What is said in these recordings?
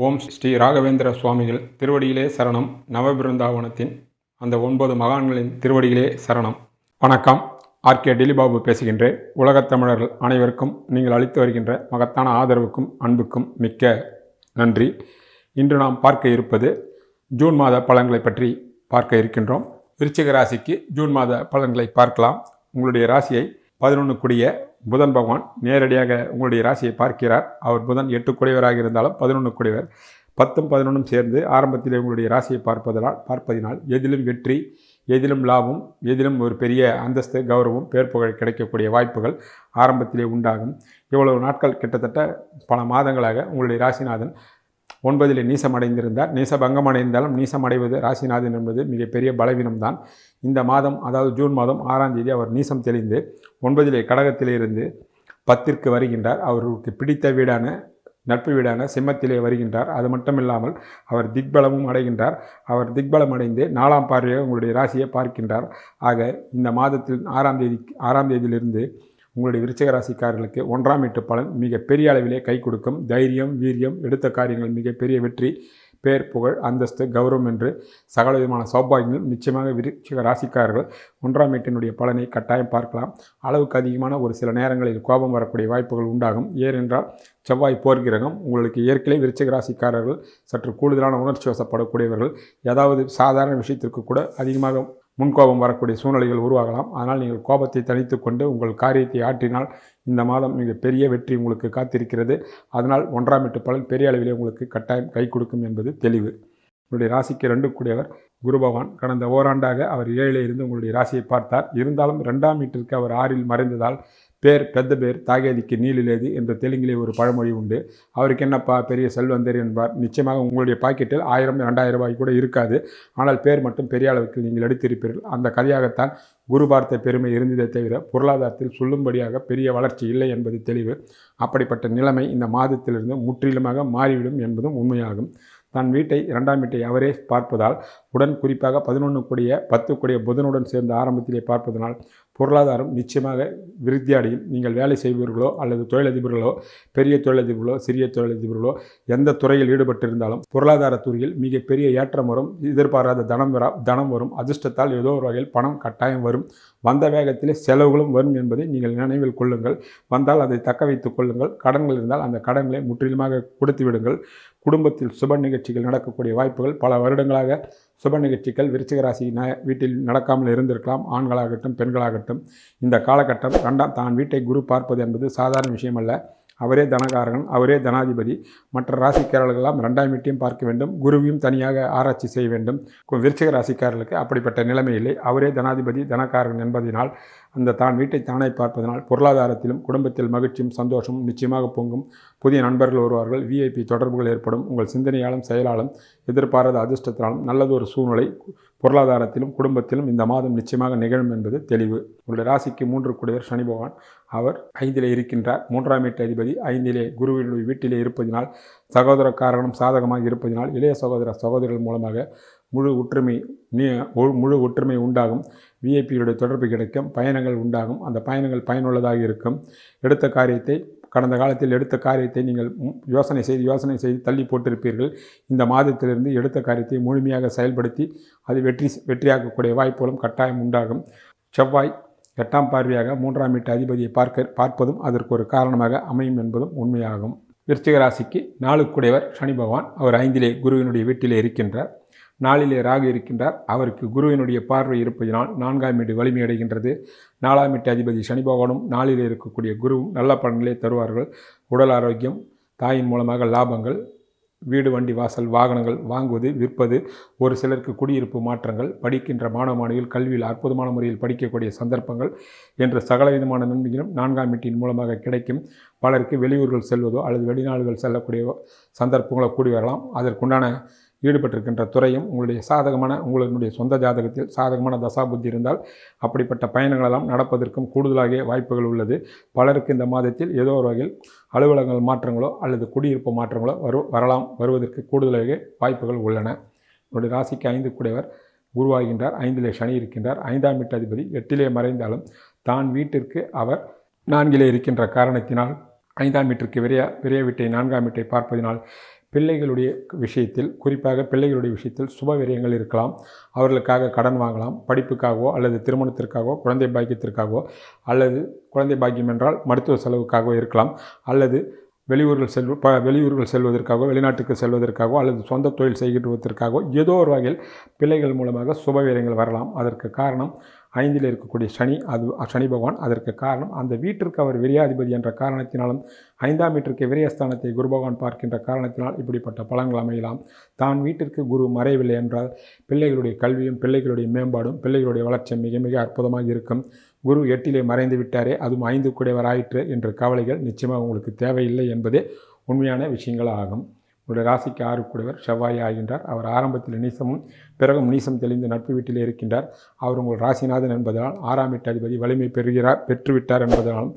ஓம் ஸ்ரீ ராகவேந்திர சுவாமிகள் திருவடியிலே சரணம். நவபிருந்தாவனத்தின் அந்த ஒன்பது மகான்களின் திருவடியிலே சரணம். வணக்கம். ஆர்கே டிலிபாபு பேசுகின்றேன். உலகத் தமிழர்கள் அனைவருக்கும் நீங்கள் அளித்து வருகின்ற மகத்தான ஆதரவுக்கும் அன்புக்கும் மிக்க நன்றி. இன்று நாம் பார்க்க இருப்பது ஜூன் மாத பலன்களை பற்றி பார்க்க இருக்கின்றோம். விருச்சிக ராசிக்கு ஜூன் மாத பலன்களை பார்க்கலாம். உங்களுடைய ராசியை பதினொன்று கூடிய புதன் பகவான் நேரடியாக உங்களுடைய ராசியை பார்க்கிறார். அவர் புதன் எட்டு குடைவராக இருந்தாலும் பதினொன்று குடைவர் பத்தும் பதினொன்றும் சேர்ந்து ஆரம்பத்தில் உங்களுடைய ராசியை பார்ப்பதனால் பார்ப்பதினால் எதிலும் வெற்றி எதிலும் லாபம் எதிலும் ஒரு பெரிய அந்தஸ்து கௌரவம் பேர் புகழ் கிடைக்கக்கூடிய வாய்ப்புகள் ஆரம்பத்திலே உண்டாகும். இவ்வளவு நாட்கள் கிட்டத்தட்ட பல மாதங்களாக உங்களுடைய ராசிநாதன் ஒன்பதிலே நீசம் அடைந்திருந்தார் நீசபங்கம் அடைந்தாலும் நீசம் அடைவது ராசிநாதன் என்பது மிகப்பெரிய பலவீனம்தான். இந்த மாதம் அதாவது ஜூன் மாதம் ஆறாம் தேதி அவர் நீசம் தெளிந்து ஒன்பதிலே கடகத்திலே இருந்து பத்திற்கு வருகின்றார். அவருக்கு பிடித்த வீடான நட்பு வீடான சிம்மத்திலே வருகின்றார். அது மட்டுமில்லாமல் அவர் திக்பலமும் அடைகின்றார். அவர் திக்பலம் அடைந்து நாலாம் பார்வையாக உங்களுடைய ராசியை பார்க்கின்றார். ஆக இந்த மாதத்தில் ஆறாம் தேதி ஆறாம் தேதியிலிருந்து உங்களுடைய விருச்சிக ராசிக்காரர்களுக்கு ஒன்றாம் வீட்டு பலன் மிக பெரிய அளவிலே கை கொடுக்கும். தைரியம் வீரியம் எடுத்த காரியங்கள் மிகப்பெரிய வெற்றி பேர் புகழ் அந்தஸ்து கௌரவம் என்று சகல விதமான சௌபாகியங்கள் நிச்சயமாக விருச்சிக ராசிக்காரர்கள் ஒன்றாம் வீட்டினுடைய பலனை கட்டாயம் பார்க்கலாம். அளவுக்கு அதிகமான ஒரு சில நேரங்களில் கோபம் வரக்கூடிய வாய்ப்புகள் உண்டாகும். ஏனென்றால் செவ்வாய் போர்க்கிரகம் உங்களுக்கு ஏற்கனவே விருச்சிக ராசிக்காரர்கள் சற்று கூடுதலான உணர்ச்சி வசப்படக்கூடியவர்கள். ஏதாவது சாதாரண விஷயத்திற்கு கூட அதிகமாக முன்கோபம் வரக்கூடிய சூழ்நிலைகள் உருவாகலாம். ஆனால் நீங்கள் கோபத்தை தனித்து கொண்டு உங்கள் காரியத்தை ஆற்றினால் இந்த மாதம் மிக பெரிய வெற்றி உங்களுக்கு காத்திருக்கிறது. அதனால் ஒன்றாம் எட்டு பலன் பெரிய அளவிலே உங்களுக்கு கட்டாயம் கை கொடுக்கும் என்பது தெளிவு. உங்களுடைய ராசிக்கு ரெண்டு கூடியவர். குரு பகவான் கடந்த ஓராண்டாக அவர் ஏழிலே இருந்து உங்களுடைய ராசியை பார்த்தார். இருந்தாலும் ரெண்டாம் வீட்டிற்கு அவர் ஆறில் மறைந்ததால் பேர் பெத்த பேர் தாகேதிக்கு நீலிலேது என்ற தெலுங்கிலே ஒரு பழமொழி உண்டு. அவருக்கு என்னப்பா பெரிய செல்வந்தர் என்பார். நிச்சயமாக உங்களுடைய பாக்கெட்டில் ஆயிரம் ரெண்டாயிரம் ரூபாய் கூட இருக்காது. ஆனால் பேர் மட்டும் பெரிய அளவுக்கு நீங்கள் எடுத்திருப்பீர்கள். அந்த கதையாகத்தான் குரு பார்த்த பெருமை இருந்ததை தவிர பொருளாதாரத்தில் சொல்லும்படியாக பெரிய வளர்ச்சி இல்லை என்பது தெளிவு. அப்படிப்பட்ட நிலைமை இந்த மாதத்திலிருந்து முற்றிலுமாக மாறிவிடும் என்பதும் உண்மையாகும். தன் வீட்டை இரண்டாம் வீட்டை அவரே பார்ப்பதால் உடன் குறிப்பாக பதினொன்று கூடிய பத்து கூடிய புதனுடன் சேர்ந்து ஆரம்பத்திலே பார்ப்பதனால் பொருளாதாரம் நிச்சயமாக விருத்தி அடையும் நீங்கள் வேலை செய்பவர்களோ அல்லது தொழிலதிபர்களோ பெரிய தொழிலதிபர்களோ சிறிய தொழிலதிபர்களோ எந்த துறையில் ஈடுபட்டிருந்தாலும் பொருளாதார துறையில் மிகப்பெரிய ஏற்றம் வரும் எதிர்பாராத தனம் வரா தனம் வரும் அதிர்ஷ்டத்தால் ஏதோ ஒரு வகையில் பணம் கட்டாயம் வரும். வந்த வேகத்திலே செலவுகளும் வரும் என்பதை நீங்கள் நினைவில் கொள்ளுங்கள். வந்தால் அதை தக்க வைத்துக் கொள்ளுங்கள். கடன்கள் இருந்தால் அந்த கடன்களை முற்றிலுமாக கொடுத்து விடுங்கள். குடும்பத்தில் சுப நிகழ்ச்சிகள் நடக்கக்கூடிய வாய்ப்புகள் பல வருடங்களாக சுப நிகழ்ச்சிகள் விருச்சிகராசி ந வீட்டில் நடக்காமல் இருந்திருக்கலாம். ஆண்களாகட்டும் பெண்களாகட்டும். இந்த காலகட்டம் ரெண்டாம் தான் வீட்டை குரு பார்ப்பது என்பது சாதாரண விஷயமல்ல. அவரே தனகாரகன் அவரே தனாதிபதி. மற்ற ராசிக்காரர்களெல்லாம் ரெண்டாம் வீட்டையும் பார்க்க வேண்டும். குருவையும் தனியாக ஆராய்ச்சி செய்ய வேண்டும். விருச்சிக ராசிக்காரர்களுக்கு அப்படிப்பட்ட நிலைமை இல்லை. அவரே தனாதிபதி தனகாரகன் என்பதனால் அந்த தான் வீட்டை தானே பார்ப்பதனால் பொருளாதாரத்திலும் குடும்பத்தில் மகிழ்ச்சியும் சந்தோஷமும் நிச்சயமாக பொங்கும். புதிய நண்பர்கள் வருவார்கள். விஐபி தொடர்புகள் ஏற்படும். உங்கள் சிந்தனையாலும் செயலாலும் எதிர்பாராத அதிர்ஷ்டத்தினாலும் நல்லதொரு சூழ்நிலை பொருளாதாரத்திலும் குடும்பத்திலும் இந்த மாதம் நிச்சயமாக நிகழும் என்பது தெளிவு. உங்களுடைய ராசிக்கு மூன்று குடையர் சனி பகவான். அவர் ஐந்திலே இருக்கின்றார். மூன்றாம் வீட்டு அதிபதி ஐந்திலே குருவினுடைய வீட்டிலே இருப்பதினால் சகோதர காரணம் சாதகமாக இருப்பதினால் இளைய சகோதர சகோதரிகள் மூலமாக முழு ஒற்றுமை நீ முழு ஒற்றுமை உண்டாகும். விஐபிகளுடைய தொடர்பு கிடைக்கும். பயணங்கள் உண்டாகும். அந்த பயணங்கள் பயனுள்ளதாக இருக்கும். எடுத்த காரியத்தை கடந்த காலத்தில் எடுத்த காரியத்தை நீங்கள் யோசனை செய்து யோசனை செய்து தள்ளி போட்டிருப்பீர்கள். இந்த மாதத்திலிருந்து எடுத்த காரியத்தை முழுமையாக செயல்படுத்தி அது வெற்றி வெற்றியாக்கக்கூடிய வாய்ப்புகளும் கட்டாயம் உண்டாகும். செவ்வாய் எட்டாம் பார்வையாக மூன்றாம் வீட்டு அதிபதியை பார்க்க பார்ப்பதும் அதற்கு ஒரு காரணமாக அமையும் என்பதும் உண்மையாகும். விருச்சிக ராசிக்கு நாளுக்குடையவர் சனி பகவான். அவர் ஐந்திலே குருவினுடைய வீட்டிலே இருக்கின்றார். நாளிலே ராகு இருக்கின்றார். அவருக்கு குருவினுடைய பார்வை இருப்பதினால் நான்காம் வீடு வலிமையடைகின்றது நாலாம் வீட்டு அதிபதி சனி பகவானும் நாளிலே இருக்கக்கூடிய குருவும் நல்ல பலன்களை தருவார்கள். உடல் ஆரோக்கியம் தாயின் மூலமாக லாபங்கள் வீடு வண்டி வாசல் வாகனங்கள் வாங்குவது விற்பது ஒரு சிலருக்கு குடியிருப்பு மாற்றங்கள் படிக்கின்ற மாணவ மாணவியில் கல்வியில் அற்புதமான முறையில் படிக்கக்கூடிய சந்தர்ப்பங்கள் என்ற சகல விதமான நன்மைகளும் நான்காம் வீட்டின் மூலமாக கிடைக்கும். பலருக்கு வெளியூர்கள் செல்வதோ அல்லது வெளிநாடுகள் செல்லக்கூடிய சந்தர்ப்பங்களோ கூடி வரலாம். அதற்குண்டான ஈடுபட்டிருக்கின்ற துறையும் உங்களுடைய சாதகமான உங்களுடைய சொந்த ஜாதகத்தில் சாதகமான தசாபுத்தி இருந்தால் அப்படிப்பட்ட பயணங்களெல்லாம் நடப்பதற்கும் கூடுதலாக வாய்ப்புகள் உள்ளது. பலருக்கு இந்த மாதத்தில் ஏதோ ஒரு வகையில் அலுவலகங்கள் மாற்றங்களோ அல்லது குடியிருப்பு மாற்றங்களோ வரு வரலாம் வருவதற்கு கூடுதலாக வாய்ப்புகள் உள்ளன. உங்களுடைய ராசிக்கு ஐந்து கூடையவர் உருவாகின்றார். ஐந்திலே சனி இருக்கின்றார். ஐந்தாம் வீட்டு அதிபதி எட்டிலே மறைந்தாலும் தான் வீட்டிற்கு அவர் நான்கிலே இருக்கின்ற காரணத்தினால் ஐந்தாம் வீட்டிற்கு விரைய விரைய வீட்டை நான்காம் வீட்டை பார்ப்பதினால் பிள்ளைகளுடைய விஷயத்தில் குறிப்பாக பிள்ளைகளுடைய விஷயத்தில் சுபவிரயங்கள் இருக்கலாம். அவர்களுக்காக கடன் வாங்கலாம். படிப்புக்காகவோ அல்லது திருமணத்திற்காகவோ குழந்தை பாக்கியத்திற்காகவோ அல்லது குழந்தை பாக்கியம் என்றால் மருத்துவ செலவுக்காகவோ இருக்கலாம். அல்லது வெளியூர்கள் செல்வ ப வெளியூர்கள் செல்வதற்காகவோ வெளிநாட்டுக்கு செல்வதற்காகவோ அல்லது சொந்த தொழில் செய்கின்றதற்காகவோ ஏதோ ஒரு வகையில் பிள்ளைகள் மூலமாக சுபவீரங்கள் வரலாம். அதற்கு காரணம் ஐந்தில் இருக்கக்கூடிய சனி அது சனி பகவான் அதற்கு காரணம். அந்த வீட்டிற்கு அவர் விரியாதிபதி என்ற காரணத்தினாலும் ஐந்தாம் வீட்டிற்கு விரயஸ்தானத்தை குரு பகவான் பார்க்கின்ற காரணத்தினால் இப்படிப்பட்ட பலன்கள் அமையலாம். தான் வீட்டிற்கு குரு மறையவில்லை என்றால் பிள்ளைகளுடைய கல்வியும் பிள்ளைகளுடைய மேம்பாடும் பிள்ளைகளுடைய வளர்ச்சியும் மிக மிக அற்புதமாக இருக்கும். குரு எட்டிலே மறைந்து விட்டாரே அதுவும் ஐந்து குடைவர் என்ற கவலைகள் நிச்சயமாக உங்களுக்கு தேவையில்லை என்பதே உண்மையான விஷயங்கள் ஆகும் உங்களுடைய ராசிக்கு ஆறு கூடவர் செவ்வாய் ஆகின்றார் அவர் ஆரம்பத்தில் நீசமும் பிறகும் நீசம் தெளிந்து நட்பு வீட்டிலே இருக்கின்றார். அவர் உங்கள் ராசிநாதன் என்பதனால் ஆறாம் வீட்டு அதிபதி வலிமை பெறுகிறார் பெற்றுவிட்டார் என்பதனாலும்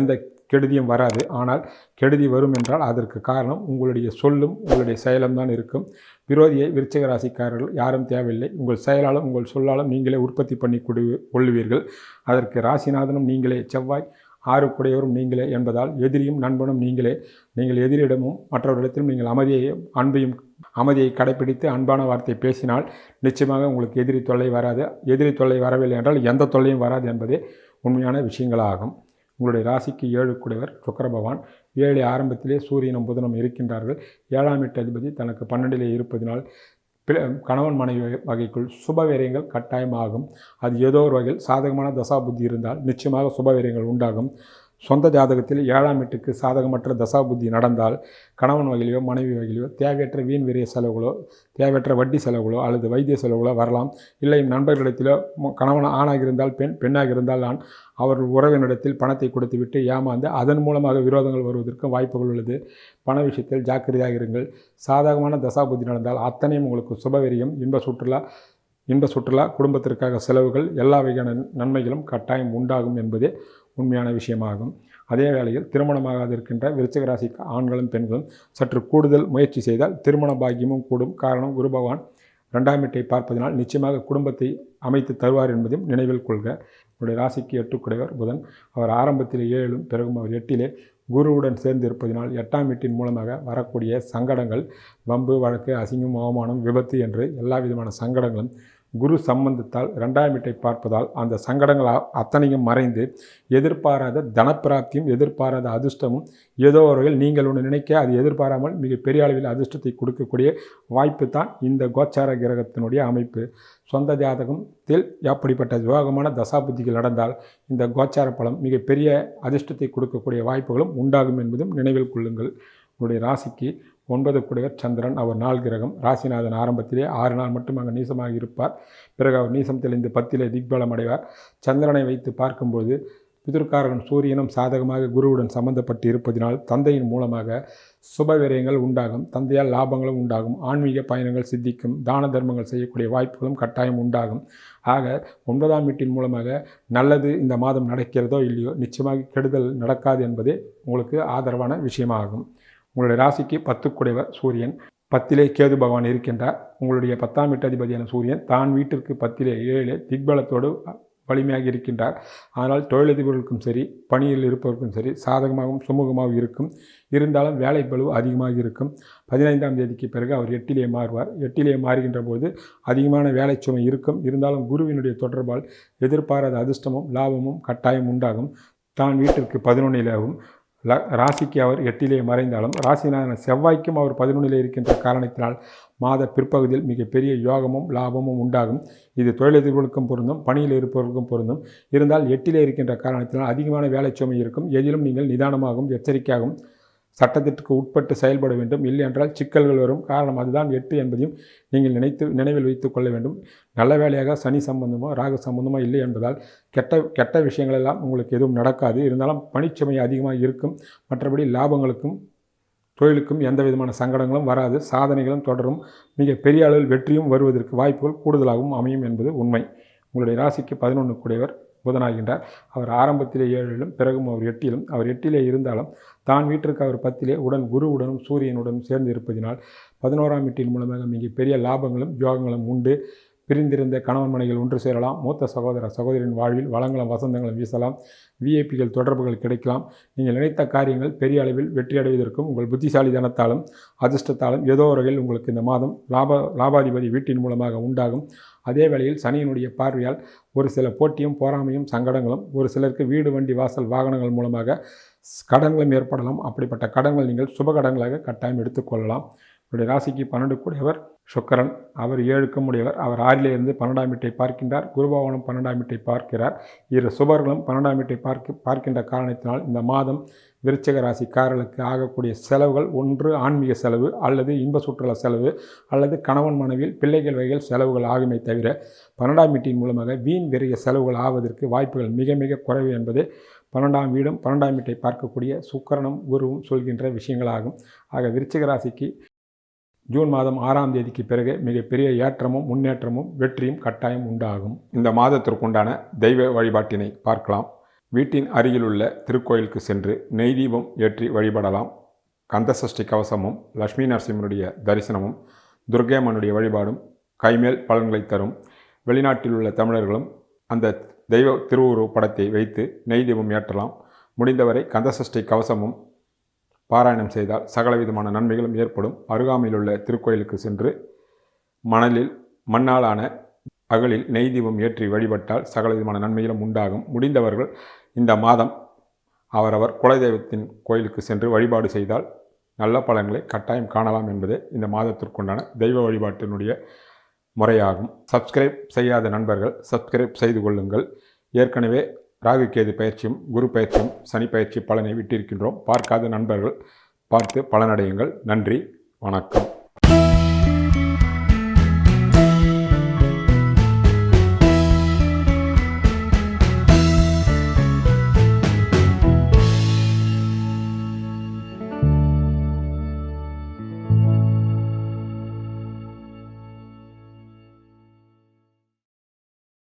எந்த கெடுதியும் வராது. ஆனால் கெடுதி வரும் என்றால் அதற்கு காரணம் உங்களுடைய சொல்லும் உங்களுடைய செயலும் தான் இருக்கும். விரோதியை விருச்சக ராசிக்காரர்கள் யாரும் தேவையில்லை. உங்கள் செயலாலும் உங்கள் சொல்லாலும் நீங்களே உற்பத்தி பண்ணி கொடு கொள்ளுவீர்கள் அதற்கு ராசிநாதனும் நீங்களே செவ்வாய் ஆறு நீங்களே என்பதால் எதிரியும் நண்பனும் நீங்களே. நீங்கள் எதிரிடமும் மற்றவர்களிடத்திலும் நீங்கள் அமைதியையும் அன்பையும் அமைதியை கடைப்பிடித்து அன்பான வார்த்தை பேசினால் நிச்சயமாக உங்களுக்கு எதிரி தொல்லை வராது. எதிரி தொல்லை வரவில்லை என்றால் எந்த தொல்லையும் வராது என்பதே உண்மையான விஷயங்களாகும். உங்களுடைய ராசிக்கு ஏழு குடைவர் சுக்கர பகவான். ஏழு ஆரம்பத்திலே சூரியனும் புதனும் இருக்கின்றார்கள். ஏழாம் எட்டு அதிபதி தனக்கு பன்னெண்டிலே இருப்பதினால் கணவன் மனைவி வகைக்குள் சுபவீரியங்கள் கட்டாயமாகும். அது ஏதோ ஒரு வகையில் சாதகமான தசா புத்தி இருந்தால் நிச்சயமாக சுபவீரியங்கள் உண்டாகும். சொந்த ஜாதகத்தில் ஏழாம் எட்டுக்கு சாதகமற்ற தசா புத்தி நடந்தால் கணவன் வகையிலையோ மனைவி வகையிலையோ தேவையற்ற வீண் விரைய செலவுகளோ தேவையற்ற வட்டி செலவுகளோ அல்லது வைத்திய செலவுகளோ வரலாம். இல்லை நண்பர்களிடத்திலோ கணவன் ஆணாக இருந்தால் பெண் பெண்ணாக இருந்தால் நான் அவர்கள் உறவினிடத்தில் பணத்தை கொடுத்துவிட்டு ஏமாந்து அதன் மூலமாக விரோதங்கள் வருவதற்கும் வாய்ப்புகள் உள்ளது. பண விஷயத்தில் ஜாக்கிரதையாக இருங்கள். சாதகமான தசா புத்தி நடந்தால் அத்தனையும் உங்களுக்கு சுபவெறியும் இன்ப சுற்றுலா இன்ப சுற்றுலா குடும்பத்திற்காக செலவுகள் எல்லா வகையான நன்மைகளும் கட்டாயம் உண்டாகும் என்பதே உண்மையான விஷயமாகும். அதே வேளையில் திருமணமாகாது இருக்கின்ற விருச்சகராசி ஆண்களும் பெண்களும் சற்று கூடுதல் முயற்சி செய்தால் திருமண பாக்கியமும் கூடும். காரணம் குரு பகவான் ரெண்டாம் வீட்டை பார்ப்பதனால் நிச்சயமாக குடும்பத்தை அமைத்து தருவார் என்பதையும் நினைவில் கொள்க. உங்களுடைய ராசிக்கு எட்டுக்குடையவர் புதன். அவர் ஆரம்பத்தில் ஏழும் பிறகும் அவர் எட்டிலே குருவுடன் சேர்ந்து இருப்பதினால் எட்டாம் வீட்டின் மூலமாக வரக்கூடிய சங்கடங்கள் வம்பு வழக்கு அசிங்கம் அவமானம் விபத்து என்று எல்லா விதமான சங்கடங்களும் குரு சம்பந்தத்தால் ரெண்டாம் வீட்டை பார்ப்பதால் அந்த சங்கடங்கள் அத்தனையும் மறைந்து எதிர்பாராத தனப்பிராப்தியும் எதிர்பாராத அதிர்ஷ்டமும் ஏதோ ஒரு வகையில் நீங்கள் ஒன்று நினைக்க அது எதிர்பாராமல் மிக பெரிய அளவில் அதிர்ஷ்டத்தை கொடுக்கக்கூடிய வாய்ப்பு தான் இந்த கோச்சார கிரகத்தினுடைய அமைப்பு. சொந்த ஜாதகத்தில் அப்படிப்பட்ட விவாகமான தசாபுத்திகள் நடந்தால் இந்த கோச்சார பலம் மிகப்பெரிய அதிர்ஷ்டத்தை கொடுக்கக்கூடிய வாய்ப்புகளும் உண்டாகும் என்பதும் நினைவில் கொள்ளுங்கள். உங்களுடைய ராசிக்கு ஒன்பது குடையர் சந்திரன் அவர் நாள் கிரகம். ராசிநாதன் ஆரம்பத்திலே ஆறு நாள் மட்டும் அங்கே நீசமாக இருப்பார். பிறகு அவர் நீசம் தெளிந்து பத்திலே திக்பலம் அடைவார். சந்திரனை வைத்து பார்க்கும்போது பிதிர்காரகன் சூரியனும் சாதகமாக குருவுடன் சம்பந்தப்பட்டு இருப்பதினால் தந்தையின் மூலமாக சுபவிரயங்கள் உண்டாகும். தந்தையால் லாபங்களும் உண்டாகும். ஆன்மீக பயணங்கள் சித்திக்கும். தான தர்மங்கள் செய்யக்கூடிய வாய்ப்புகளும் கட்டாயம் உண்டாகும். ஆக ஒன்பதாம் வீட்டின் மூலமாக நல்லது இந்த மாதம் நடக்கிறதோ இல்லையோ நிச்சயமாக கெடுதல் நடக்காது என்பதே உங்களுக்கு ஆதரவான விஷயமாகும். உங்களுடைய ராசிக்கு பத்துக்குடைவர் சூரியன். பத்திலே கேது பகவான் இருக்கின்றார். உங்களுடைய பத்தாம் வீட்டு அதிபதியான சூரியன் தான் வீட்டிற்கு பத்திலே ஏழிலே திக்பலத்தோடு வலிமையாக இருக்கின்றார். ஆனால் தொழிலதிபர்களுக்கும் சரி பணியில் இருப்பவருக்கும் சரி சாதகமாகவும் சுமூகமாகவும் இருக்கும். இருந்தாலும் வேலை பழுவு அதிகமாக இருக்கும். பதினைந்தாம் தேதிக்கு பிறகு அவர் எட்டிலே மாறுவார். எட்டிலே மாறுகின்ற போது அதிகமான வேலை சுமை இருக்கும். இருந்தாலும் குருவினுடைய தொடர்பால் எதிர்பாராத அதிர்ஷ்டமும் லாபமும் கட்டாயம் உண்டாகும். தான் வீட்டிற்கு பதினொன்றிலாகும் ல ராசிக்கு அவர் எட்டிலே மறைந்தாலும் ராசிநாதன் செவ்வாய்க்கும் அவர் பதினொன்றிலே இருக்கின்ற காரணத்தினால் மாத பிற்பகுதியில் மிகப்பெரிய யோகமும் லாபமும் உண்டாகும். இது தொழிலதிபர்களுக்கும் பொருந்தும் பணியில் இருப்பவர்களுக்கும் பொருந்தும். இருந்தால் எட்டிலே இருக்கின்ற காரணத்தினால் அதிகமான வேலை சுமை இருக்கும். எதிலும் நீங்கள் நிதானமாகவும் எச்சரிக்கையாகவும் சட்டத்திற்கு உட்பட்டு செயல்பட வேண்டும். இல்லை என்றால் சிக்கல்கள் வரும். காரணம் அதுதான். எட்டு என்பதையும் நீங்கள் நினைத்து நினைவில் வைத்து கொள்ள வேண்டும். நல்ல வேலையாக சனி சம்பந்தமோ ராகு சம்பந்தமோ இல்லை என்பதால் கெட்ட கெட்ட விஷயங்களெல்லாம் உங்களுக்கு எதுவும் நடக்காது. இருந்தாலும் பணிச்சுமை அதிகமாக இருக்கும். மற்றபடி லாபங்களுக்கும் தொழிலுக்கும் எந்த விதமான சங்கடங்களும் வராது. சாதனைகளும் தொடரும். மிக பெரிய அளவில் வெற்றியும் வருவதற்கு வாய்ப்புகள் கூடுதலாகவும் அமையும் என்பது உண்மை. உங்களுடைய ராசிக்கு பதினொன்று கூடியவர் புதனாகின்றார். அவர் ஆரம்பத்திலே ஏழிலும் பிறகும் அவர் எட்டிலும். அவர் எட்டிலே இருந்தாலும் தான் வீட்டிற்கு அவர் பத்திலே உடன் குருவுடனும் சூரியனுடனும் சேர்ந்து இருப்பதினால் பதினோராம் வீட்டின் மூலமாக மிக பெரிய லாபங்களும் யோகங்களும் உண்டு. பிரிந்திருந்த கணவன் மனைகள் ஒன்று சேரலாம். மூத்த சகோதர சகோதரின் வாழ்வில் வளங்களும் வசந்தங்களும் வீசலாம். விஐபிகள் தொடர்புகள் கிடைக்கலாம். நீங்கள் நினைத்த காரியங்கள் பெரிய அளவில் வெற்றியடைவதற்கும் உங்கள் புத்திசாலிதனத்தாலும் அதிர்ஷ்டத்தாலும் ஏதோ ஒரு வகையில் உங்களுக்கு இந்த மாதம் லாப லாபாதிபதி வீட்டின் மூலமாக உண்டாகும். அதே வேளையில் சனியினுடைய பார்வையால் ஒரு சில போட்டியும் போராமையும் சங்கடங்களும் ஒரு சிலருக்கு வீடு வண்டி வாசல் வாகனங்கள் மூலமாக கடன்களும் ஏற்படலாம். அப்படிப்பட்ட கடன்கள் நீங்கள் சுப கடன்களாக கட்டாயம் எடுத்துக்கொள்ளலாம் உங்களுடைய ராசிக்கு பன்னெண்டு கூடியவர் சுக்கரன். அவர் ஏழுக்கும் உடையவர் அவர் ஆறிலே இருந்து பன்னெண்டாம் வீட்டை பார்க்கின்றார். குருபவனும் பன்னெண்டாம் வீட்டை பார்க்கிறார். இரு சுபர்களும் பன்னெண்டாம் வீட்டை பார்க்க பார்க்கின்ற காரணத்தினால் இந்த மாதம் விருச்சக ராசிக்காரர்களுக்கு ஆகக்கூடிய செலவுகள் ஒன்று ஆன்மீக செலவு அல்லது இன்ப சுற்றுலா செலவு அல்லது கணவன் மனைவியில் பிள்ளைகள் வகையில் செலவுகள் ஆகுமே தவிர பன்னெண்டாம் வீட்டின் மூலமாக வீண் விரைய செலவுகள் ஆவதற்கு வாய்ப்புகள் மிக மிக குறைவு என்பது பன்னெண்டாம் வீடும் பன்னெண்டாம் வீட்டை பார்க்கக்கூடிய சுக்கரனும் குருவும் சொல்கின்ற விஷயங்களாகும். ஆக விருச்சிக ராசிக்கு ஜூன் மாதம் ஆறாம் தேதிக்கு பிறகு மிகப்பெரிய ஏற்றமும் முன்னேற்றமும் வெற்றியும் கட்டாயம் உண்டாகும். இந்த மாதத்திற்குண்டான தெய்வ வழிபாட்டினை பார்க்கலாம். வீட்டின் அருகிலுள்ள திருக்கோயிலுக்கு சென்று நெய் தீபம் ஏற்றி வழிபடலாம். கந்தசஷ்டி கவசமும் லக்ஷ்மி நரசிம்மனுடைய தரிசனமும் துர்கேமனுடைய வழிபாடும் கைமேல் பலன்களை தரும். வெளிநாட்டில் உள்ள தமிழர்களும் அந்த தெய்வ திருவுரு படத்தை வைத்து நெய் தீபம் ஏற்றலாம். முடிந்தவரை கந்தசஷ்டி கவசமும் பாராயணம் செய்தால் சகலவிதமான நன்மைகளும் ஏற்படும். அருகாமையில் உள்ள திருக்கோயிலுக்கு சென்று மணலில் மண்ணாலான அகலில் நெய் தீபம் ஏற்றி வழிபட்டால் சகலவிதமான நன்மைகளும் உண்டாகும். முடிந்தவர்கள் இந்த மாதம் அவரவர் குலதெய்வத்தின் கோயிலுக்கு சென்று வழிபாடு செய்தால் நல்ல பலன்களை கட்டாயம் காணலாம் என்பதே இந்த மாதத்திற்குண்டான தெய்வ வழிபாட்டினுடைய முறையாகும். சப்ஸ்கிரைப் செய்யாத நண்பர்கள் சப்ஸ்கிரைப் செய்து கொள்ளுங்கள். ஏற்கனவே ராகு கேது பயிற்சியும் குரு பயிற்சியும் சனி பயிற்சி பலனை விட்டிருக்கின்றோம். பார்க்காத நண்பர்கள் பார்த்து பலனடையுங்கள். நன்றி வணக்கம்.